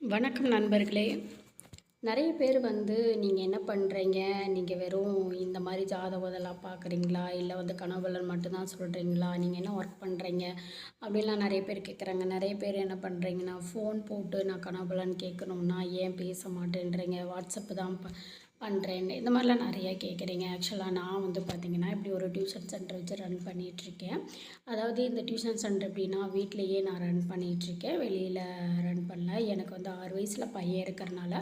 வணக்கம் நண்பர்களே. நிறைய பேர் வந்து நீங்கள் என்ன பண்ணுறீங்க நீங்கள் வெறும் இந்த மாதிரி ஜாதகம் இதெல்லாம் பார்க்குறீங்களா? இல்லை வந்து கனவுலன் மட்டும்தான் சொல்கிறீங்களா நீங்கள் என்ன ஒர்க் பண்ணுறீங்க அப்படின்லாம் நிறைய பேர் கேட்குறாங்க. நிறைய பேர் என்ன பண்ணுறீங்கன்னா ஃபோன் போட்டு நான் கனவுலன் கேட்கணும்னா ஏன் பேச மாட்டேன்றீங்க? வாட்ஸ்அப்பு தான் பண்ணுறேன்னு இந்த மாதிரிலாம் நிறையா கேட்குறீங்க. ஆக்சுவலாக நான் வந்து பார்த்திங்கன்னா இப்படி ஒரு டியூஷன் சென்டர் வச்சு ரன் பண்ணிகிட்ருக்கேன் அதாவது இந்த டியூஷன் சென்டர் எப்படின்னா வீட்லேயே நான் ரன் பண்ணிகிட்ருக்கேன் வெளியில் ரன் பண்ணல. எனக்கு வந்து ஆறு வயசில் பையன் இருக்கிறனால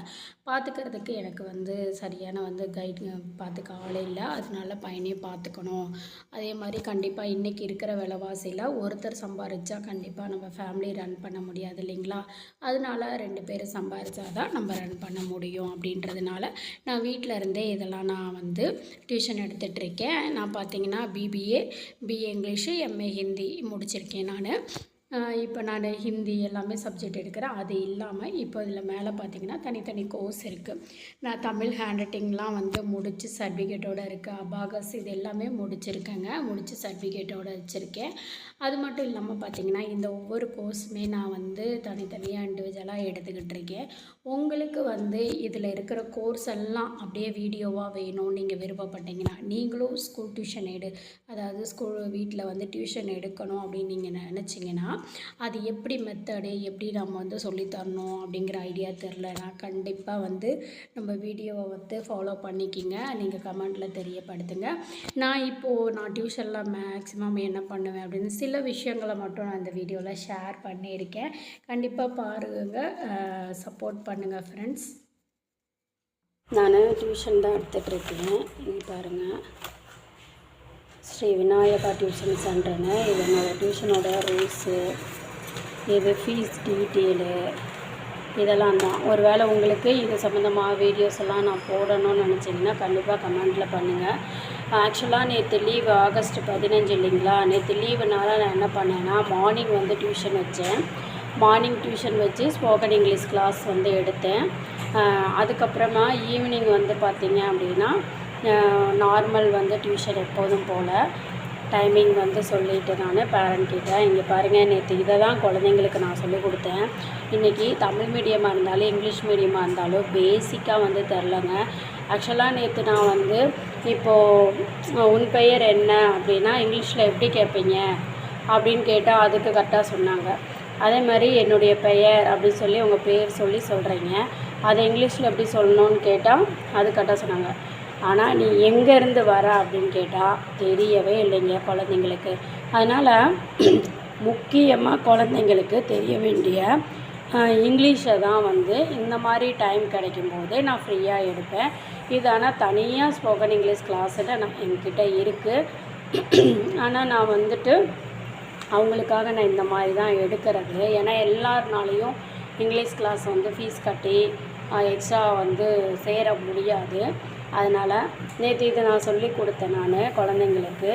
பார்த்துக்கிறதுக்கு எனக்கு வந்து சரியான வந்து கைட் பார்த்துக்க ஆளே இல்லை. அதனால பையனே பார்த்துக்கணும் அதே மாதிரி கண்டிப்பாக இன்றைக்கி இருக்கிற விலைவாசியில் ஒருத்தர் சம்பாரித்தா கண்டிப்பாக நம்ம ஃபேமிலி ரன் பண்ண முடியாது இல்லைங்களா? அதனால ரெண்டு பேர் சம்பாரித்தா தான் நம்ம ரன் பண்ண முடியும் அப்படின்றதுனால நான் வீட்டில் இருந்தே இதெல்லாம் நான் வந்து டியூஷன் எடுத்துகிட்ருக்கேன் நான் பார்த்தீங்கன்னா BBA BA English MA Hindi முடிச்சிருக்கேன் நான். இப்போ நான் ஹிந்தி எல்லாமே சப்ஜெக்ட் எடுக்கிறேன். அது இல்லாமல் இப்போ இதில் மேலே பார்த்தீங்கன்னா தனித்தனி கோர்ஸ் இருக்குது நான் தமிழ் ஹேண்ட் ரைட்டிங்லாம் வந்து முடித்து சர்டிஃபிகேட்டோடு இருக்குது அபாகஸ் இது எல்லாமே முடிச்சிருக்கேங்க. முடித்து சர்டிஃபிகேட்டோடு வச்சுருக்கேன். அது மட்டும் இல்லாமல் பார்த்தீங்கன்னா இந்த ஒவ்வொரு கோர்ஸுமே நான் வந்து தனித்தனியாக இண்டிவிஜுவலாக எடுத்துக்கிட்டு இருக்கேன். உங்களுக்கு வந்து இதில் இருக்கிற கோர்ஸ் எல்லாம் அப்படியே வீடியோவாக வேணும். நீங்கள் விருப்பப்பட்டீங்கன்னா நீங்களும் ஸ்கூல் டியூஷன் எடு. அதாவது ஸ்கூல் வீட்டில் வந்து டியூஷன் எடுக்கணும் அப்படின்னு நீங்கள் நினச்சிங்கன்னா அது எப்படி மெத்தடு எப்படி நம்ம வந்து சொல்லித்தரணும் அப்படிங்கிற ஐடியா தெரில நான் கண்டிப்பாக வந்து நம்ம வீடியோவை வந்து ஃபாலோ பண்ணிக்கிங்க. நீங்கள் கமெண்ட்டில் தெரியப்படுத்துங்க. நான் இப்போது நான் டியூஷனில் மேக்ஸிமம் என்ன பண்ணுவேன் அப்படின்னு சில விஷயங்களை மட்டும் நான் இந்த வீடியோவில் ஷேர் பண்ணியிருக்கேன். கண்டிப்பாக பாருங்கள் சப்போர்ட் பண்ணுங்கள் ஃப்ரெண்ட்ஸ் நான் டியூஷன் தான் எடுத்துகிட்ருக்கேன் இது பாருங்கள் ஸ்ரீ விநாயகா டியூஷன் சென்டருங்க இது என்னோடய டியூஷனோட ரூல்ஸு இது ஃபீஸ் டீட்டெயிலு இதெல்லாம் தான். ஒரு வேளை உங்களுக்கு இது சம்மந்தமாக வீடியோஸ் எல்லாம் நான் போடணும்னு நினச்சிங்கன்னா கண்டிப்பாக கமெண்ட்டில் பண்ணுங்கள் ஆக்சுவலாக நேற்று லீவு ஆகஸ்ட் பதினஞ்சு இல்லைங்களா? நேற்று லீவுனால நான் என்ன பண்ணேன்னா மார்னிங் வந்து டியூஷன் வச்சேன். மார்னிங் டியூஷன் வச்சு ஸ்போக்கன் இங்கிலீஷ் கிளாஸ் வந்து எடுத்தேன். அதுக்கப்புறமா ஈவினிங் வந்து பார்த்திங்க அப்படின்னா நார்மல் வந்து டியூஷன் எப்போதும் போல். டைமிங் வந்து சொல்லிட்டு நான் பேரண்ட் கிட்டே. இங்கே பாருங்கள் நேற்று இதை தான் குழந்தைங்களுக்கு நான் சொல்லிக் கொடுத்தேன். இன்றைக்கி தமிழ் மீடியமாக இருந்தாலும் இங்கிலீஷ் மீடியமாக இருந்தாலும் பேசிக்காக வந்து தெரிலங்க ஆக்சுவலாக நேற்று நான் வந்து இப்போது உன் பெயர் என்ன? அப்படின்னா இங்கிலீஷில் எப்படி கேட்பீங்க? அப்படின்னு கேட்டால் அதுக்கு கரெக்டாக சொன்னாங்க. அதே மாதிரி என்னுடைய பெயர் அப்படின்னு சொல்லி உங்கள் பேர் சொல்லி சொல்கிறீங்க அதை இங்கிலீஷில் எப்படி சொல்லணும்னு கேட்டால் அது கரெக்டாக சொன்னாங்க. ஆனால் நீ எங்கேருந்து வர அப்படின்னு கேட்டால் தெரியவே இல்லைங்க குழந்தைங்களுக்கு. அதனால் முக்கியமாக குழந்தைங்களுக்கு தெரிய வேண்டிய இங்கிலீஷை தான் வந்து இந்த மாதிரி டைம் கிடைக்கும் போதே நான் ஃப்ரீயாக எடுப்பேன். இது ஆனால் தனியாக ஸ்போக்கன் இங்கிலீஷ் கிளாஸில் நான் என்கிட்ட இருக்குது ஆனால் நான் வந்துட்டு அவங்களுக்காக நான் இந்த மாதிரி தான் எடுக்கிறது. ஏன்னா எல்லாருனாலையும் இங்கிலீஷ் கிளாஸ் வந்து ஃபீஸ் கட்டி எக்ஸ்ட்ரா வந்து சேர முடியாது. அதனால் நேற்று இதை நான் சொல்லி கொடுத்தேன் நான் குழந்தைங்களுக்கு.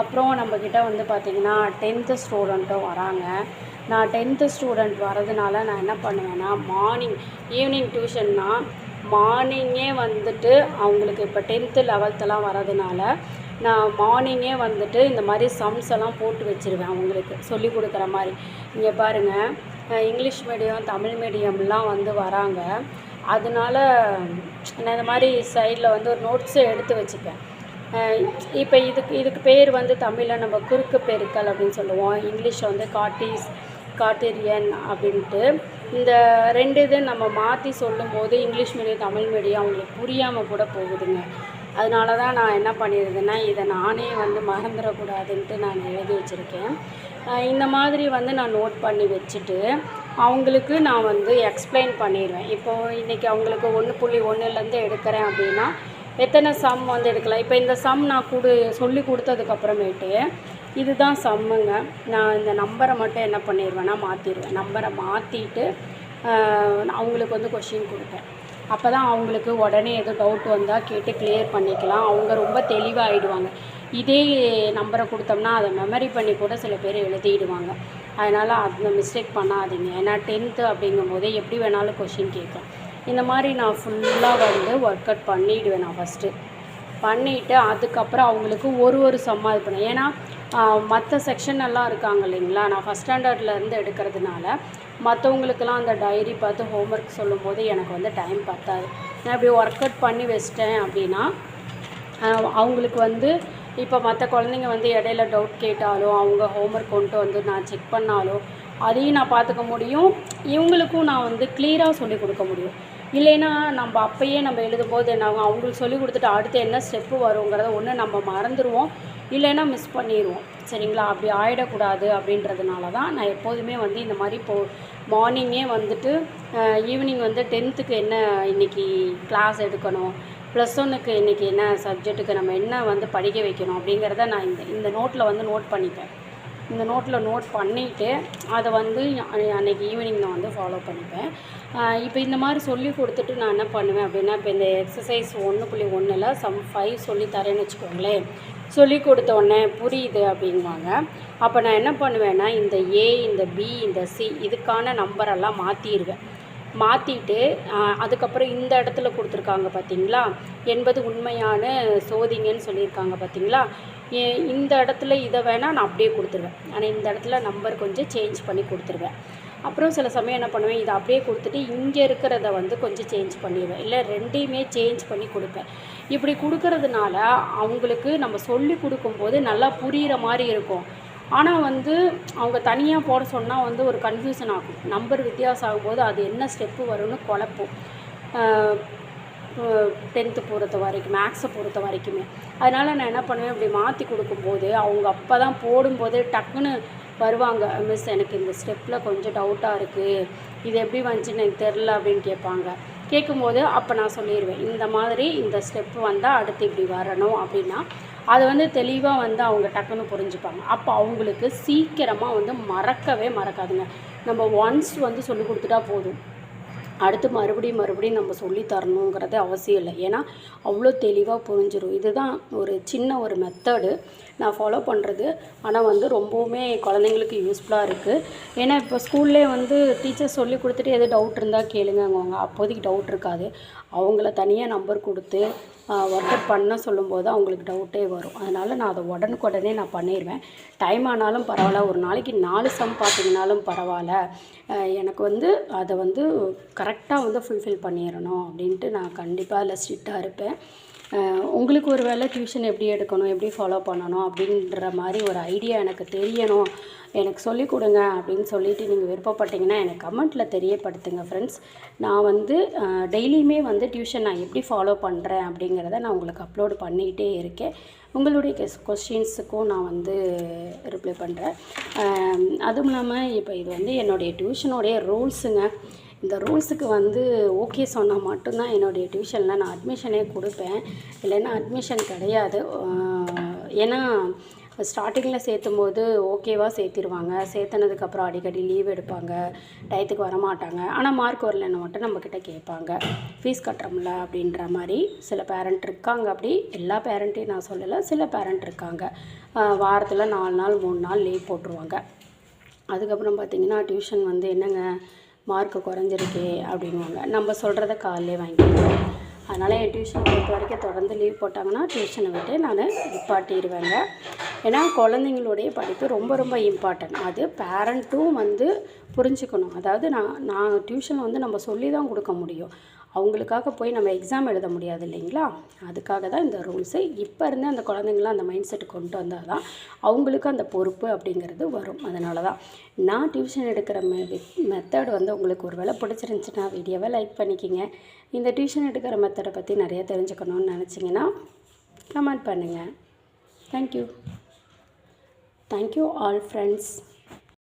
அப்புறம் நம்மக்கிட்ட வந்து பார்த்திங்கன்னா டென்த்து ஸ்டூடெண்ட்டும் வராங்க. நான் டென்த்து ஸ்டூடெண்ட் வரதுனால நான் என்ன பண்ணுவேன்னா மார்னிங் ஈவினிங் டியூஷன்னா மார்னிங்கே வந்துட்டு அவங்களுக்கு இப்போ டென்த்து லெவல்த்தெல்லாம் வரதுனால நான் மார்னிங்கே வந்துட்டு இந்த மாதிரி சம்ஸ் எல்லாம் போட்டு வச்சுருவேன் அவங்களுக்கு சொல்லி கொடுக்குற மாதிரி. இங்கே பாருங்கள் இங்கிலீஷ் மீடியம் தமிழ் மீடியம்லாம் வந்து வராங்க. அதனால நான் இந்த மாதிரி சைடில் வந்து ஒரு நோட்ஸை எடுத்து வச்சுப்பேன். இப்போ இதுக்கு இதுக்கு பேர் வந்து தமிழில் நம்ம குறுக்கு பெருக்கல் அப்படின்னு சொல்லுவோம். இங்கிலீஷில் வந்து காட்டிஸ் காட்டேரியன் அப்படின்ட்டு. இந்த ரெண்டு இது நம்ம மாற்றி சொல்லும்போது இங்கிலீஷ் மீடியம் தமிழ் மீடியம் அவங்களுக்கு புரியாமல் கூட போகுதுங்க. அதனால தான் நான் என்ன பண்ணியிருந்தேன்னா இதை நானே வந்து மறந்துடக்கூடாதுன்ட்டு நான் எழுதி வச்சுருக்கேன். இந்த மாதிரி வந்து நான் நோட் பண்ணி வச்சுட்டு அவங்களுக்கு நான் வந்து எக்ஸ்பிளைன் பண்ணிடுவேன். இப்போது இன்றைக்கி அவங்களுக்கு ஒன்று புள்ளி ஒன்றுலேருந்து எடுக்கிறேன் அப்படின்னா எத்தனை சம் வந்து எடுக்கலாம்? இப்போ இந்த சம் நான் கொடு சொல்லி கொடுத்ததுக்கப்புறமேட்டு இதுதான் சம்முங்க நான் இந்த நம்பரை மட்டும் என்ன பண்ணிடுவேன்னா மாற்றிடுவேன் நம்பரை மாற்றிட்டு அவங்களுக்கு வந்து கொஷின் கொடுப்பேன். அப்போ தான் அவங்களுக்கு உடனே எதுவும் டவுட் வந்தால் கேட்டு கிளியர் பண்ணிக்கலாம். அவங்க ரொம்ப தெளிவாகிடுவாங்க இதே நம்பரை கொடுத்தோம்னா அதை மெமரி பண்ணி கூட சில பேர் எழுதிடுவாங்க. அதனால் அந்த மிஸ்டேக் பண்ணாதீங்க. ஏன்னா டென்த்து அப்படிங்கும் போதே எப்படி வேணாலும் கொஷின் கேட்கும் இந்த மாதிரி நான் ஃபுல்லாக வந்து ஒர்க் அவுட் பண்ணிவிடுவேன் நான் ஃபஸ்ட்டு பண்ணிவிட்டு அதுக்கப்புறம் அவங்களுக்கு ஒரு ஒரு சம்மா இது பண்ணேன் ஏன்னா மற்ற செக்ஷன் எல்லாம் இருக்காங்க இல்லைங்களா? நான் ஃபஸ்ட் ஸ்டாண்டர்ட்லேருந்து எடுக்கிறதுனால மற்றவங்களுக்கெல்லாம் அந்த டைரி பார்த்து ஹோம்ஒர்க் சொல்லும்போது எனக்கு வந்து டைம் பத்தாது. நான் இப்படி ஒர்க் அவுட் பண்ணி வச்சிட்டேன் அப்படின்னா அவங்களுக்கு வந்து இப்போ மற்ற குழந்தைங்க வந்து இடையில டவுட் கேட்டாலும் அவங்க ஹோம்ஒர்க் கொண்டு வந்து நான் செக் பண்ணாலோ அதையும் நான் பார்த்துக்க முடியும். இவங்களுக்கும் நான் வந்து கிளியராக சொல்லிக் கொடுக்க முடியும். இல்லைன்னா நம்ம அப்பயே நம்ம எழுதும்போது என்ன ஆகும்? அவங்களுக்கு சொல்லிக் கொடுத்துட்டு அடுத்து என்ன ஸ்டெப்பு வருங்கிறத ஒன்று நம்ம மறந்துடுவோம் இல்லைன்னா மிஸ் பண்ணிடுவோம் சரிங்களா? அப்படி ஆகிடக்கூடாது அப்படின்றதுனால தான் நான் எப்போதுமே வந்து இந்த மாதிரி இப்போ மார்னிங்கே வந்துட்டு ஈவினிங் வந்து டென்த்துக்கு என்ன இன்னைக்கு கிளாஸ் எடுக்கணும்? ப்ளஸ் ஒன்னுக்கு இன்றைக்கி என்ன சப்ஜெக்ட்டுக்கு நம்ம என்ன வந்து படிக்க வைக்கணும் அப்படிங்கிறத நான் இந்த இந்த நோட்டில் வந்து நோட் பண்ணிப்பேன். இந்த நோட்டில் நோட் பண்ணிவிட்டு அதை வந்து அன்றைக்கி ஈவினிங் நான் வந்து ஃபாலோ பண்ணிப்பேன். இப்போ இந்த மாதிரி சொல்லி கொடுத்துட்டு நான் என்ன பண்ணுவேன் அப்படின்னா இப்போ இந்த எக்ஸசைஸ் ஒன்று புள்ளி ஒன்றில் சம் ஃபைவ் சொல்லி தரேன்னு வச்சுக்கோங்களேன். சொல்லி கொடுத்த உடனே புரியுது அப்படிங்குவாங்க. அப்போ நான் என்ன பண்ணுவேன்னா இந்த ஏ இந்த பி இந்த சி இதுக்கான நம்பரெல்லாம் மாற்றிடுவேன் மாற்றிட்டு அதுக்கப்புறம் இந்த இடத்துல கொடுத்துருக்காங்க பார்த்தீங்களா என்பது உண்மையான சோதிங்கன்னு சொல்லியிருக்காங்க பார்த்தீங்களா ஏ- இந்த இடத்துல இதை வேணால் நான் அப்படியே கொடுத்துருவேன். ஆனால் இந்த இடத்துல நம்பர் கொஞ்சம் சேஞ்ச் பண்ணி கொடுத்துருவேன். அப்புறம் சில சமயம் என்ன பண்ணுவேன் இதை அப்படியே கொடுத்துட்டு இங்கே இருக்கிறத வந்து கொஞ்சம் சேஞ்ச் பண்ணிடுவேன். இல்லை ரெண்டையுமே சேஞ்ச் பண்ணி கொடுப்பேன். இப்படி கொடுக்கறதுனால அவங்களுக்கு நம்ம சொல்லி கொடுக்கும்போது நல்லா புரிகிற மாதிரி இருக்கும். ஆனால் வந்து அவங்க தனியாக போட சொன்னால் வந்து ஒரு கன்ஃபியூஷன் ஆகும். நம்பர் வித்தியாசம் ஆகும்போது அது என்ன ஸ்டெப்பு வரும்னு குழப்பும். டென்த்து பொறுத்த வரைக்கும் மேக்ஸை பொறுத்த வரைக்குமே. அதனால் நான் என்ன பண்ணுவேன் இப்படி மாற்றி கொடுக்கும்போது அவங்க அப்போ தான் போடும்போது டக்குன்னு வருவாங்க. மிஸ் எனக்கு இந்த ஸ்டெப்பில் கொஞ்சம் டவுட்டாக இருக்குது இது எப்படி வந்துச்சுன்னு எனக்கு தெரில அப்படின்னு கேட்பாங்க. கேட்கும்போது அப்போ நான் சொல்லிடுவேன் இந்த மாதிரி இந்த ஸ்டெப்பு வந்தால் அடுத்து இப்படி வரணும் அப்படின்னா அதை வந்து தெளிவாக வந்து அவங்க டக்குன்னு புரிஞ்சுப்பாங்க. அப்போ அவங்களுக்கு சீக்கிரமாக வந்து மறக்கவே மறக்காதுங்க. நம்ம ஒன்ஸ் வந்து சொல்லி கொடுத்துட்டா போதும். அடுத்து மறுபடியும் மறுபடியும் நம்ம சொல்லி தரணுங்கிறது அவசியம் இல்லை. ஏன்னா அவ்வளோ தெளிவாக புரிஞ்சிடும் இதுதான் ஒரு சின்ன ஒரு மெத்தடு நான் ஃபாலோ பண்ணுறது ஆனால் வந்து ரொம்பவுமே குழந்தைங்களுக்கு யூஸ்ஃபுல்லாக இருக்குது ஏன்னா இப்போ ஸ்கூல்லே வந்து டீச்சர் சொல்லி கொடுத்துட்டு எது டவுட் இருந்தால் கேளுங்கங்குவாங்க அப்போதைக்கு டவுட் இருக்காது. அவங்கள தனியாக நம்பர் கொடுத்து ஒர்க் அவுட் பண்ண சொல்லும்போது அவங்களுக்கு டவுட்டே வரும். அதனால் நான் அதை உடனுக்குடனே நான் பண்ணிடுவேன் டைம் ஆனாலும் பரவாயில்ல. ஒரு நாளைக்கு நாலு சம் பார்த்தீங்கனாலும் பரவாயில்ல. எனக்கு வந்து அதை வந்து கரெக்டாக வந்து ஃபுல்ஃபில் பண்ணிடணும் அப்படின்ட்டு நான் கண்டிப்பாக அதில் ஸ்ட்ரிக்டாக இருப்பேன். உங்களுக்கு ஒரு வேளை டியூஷன் எப்படி எடுக்கணும் எப்படி ஃபாலோ பண்ணணும் அப்படின்ற மாதிரி ஒரு ஐடியா எனக்கு தெரியணும். எனக்கு சொல்லிக் கொடுங்க அப்படின்னு சொல்லிவிட்டு நீங்கள் விருப்பப்பட்டீங்கன்னா எனக்கு கமெண்ட்டில் தெரியப்படுத்துங்க ஃப்ரெண்ட்ஸ் நான் வந்து டெய்லியுமே வந்து டியூஷன் நான் எப்படி ஃபாலோ பண்ணுறேன் அப்படிங்கிறத நான் உங்களுக்கு அப்லோடு பண்ணிக்கிட்டே இருக்கேன். உங்களுடைய கெஸ் கொஸ்டின்ஸுக்கும் நான் வந்து ரிப்ளை பண்ணுறேன் அதுவும் இல்லாமல் இப்போ இது வந்து என்னுடைய டியூஷனுடைய ரூல்ஸுங்க இந்த ரூல்ஸுக்கு வந்து ஓகே சொன்னால் மட்டும்தான் என்னுடைய டியூஷனில் நான் அட்மிஷனே கொடுப்பேன். இல்லைன்னா அட்மிஷன் கிடையாது. ஏன்னா ஸ்டார்டிங்கில் சேர்த்தும் போது ஓகேவாக சேர்த்திருவாங்க. சேர்த்துனதுக்கப்புறம் அடிக்கடி லீவ் எடுப்பாங்க. டயத்துக்கு வரமாட்டாங்க. ஆனால் மார்க் வரலன்னு மட்டும் நம்மக்கிட்ட கேட்பாங்க. ஃபீஸ் கட்டுறோம்ல அப்படின்ற மாதிரி சில பேரண்ட் இருக்காங்க அப்படி. எல்லா பேரண்ட்டையும் நான் சொல்லலை. சில பேரண்ட் இருக்காங்க. வாரத்தில் நாலு நாள் மூணு நாள் லீவ் போட்டுருவாங்க. அதுக்கப்புறம் பார்த்திங்கன்னா டியூஷன் வந்து என்னங்க? மார்க்கு குறைஞ்சிருக்கே அப்படின்வாங்க நம்ம சொல்கிறத காலையிலே வாங்கிக்குவாங்க அதனால் என் டியூஷன் பொறுத்த வரைக்கும் தொடர்ந்து லீவ் போட்டாங்கன்னா டியூஷனை விட்டு நான் நிப்பாட்டிடுவேங்க ஏன்னா குழந்தைங்களுடைய படிப்பு ரொம்ப ரொம்ப இம்பார்ட்டன்ட் அது பேரண்ட்டும் வந்து புரிஞ்சுக்கணும். அதாவது நான் நான் டியூஷன் வந்து நம்ம சொல்லி தான் கொடுக்க முடியும். அவங்களுக்காக போய் நம்ம எக்ஸாம் எழுத முடியாது இல்லைங்களா? அதுக்காக தான் இந்த ரூல்ஸு இப்போ இருந்தே அந்த குழந்தைங்களாம் அந்த மைண்ட் செட் கொண்டு வந்தால் தான் அவங்களுக்கு அந்த பொறுப்பு அப்படிங்கிறது வரும். அதனால தான் நான் டியூஷன் எடுக்கிற மெ மெத்தட் வந்து உங்களுக்கு ஒரு வேளை பிடிச்சிருந்துச்சுன்னா வீடியோவை லைக் பண்ணிக்கிங்க. இந்த டியூஷன் எடுக்கிற மெத்தடை பற்றி நிறைய தெரிஞ்சுக்கணும்னு நினச்சிங்கன்னா கமெண்ட் பண்ணுங்கள் தேங்க்யூ தேங்க்யூ ஆல் ஃப்ரெண்ட்ஸ்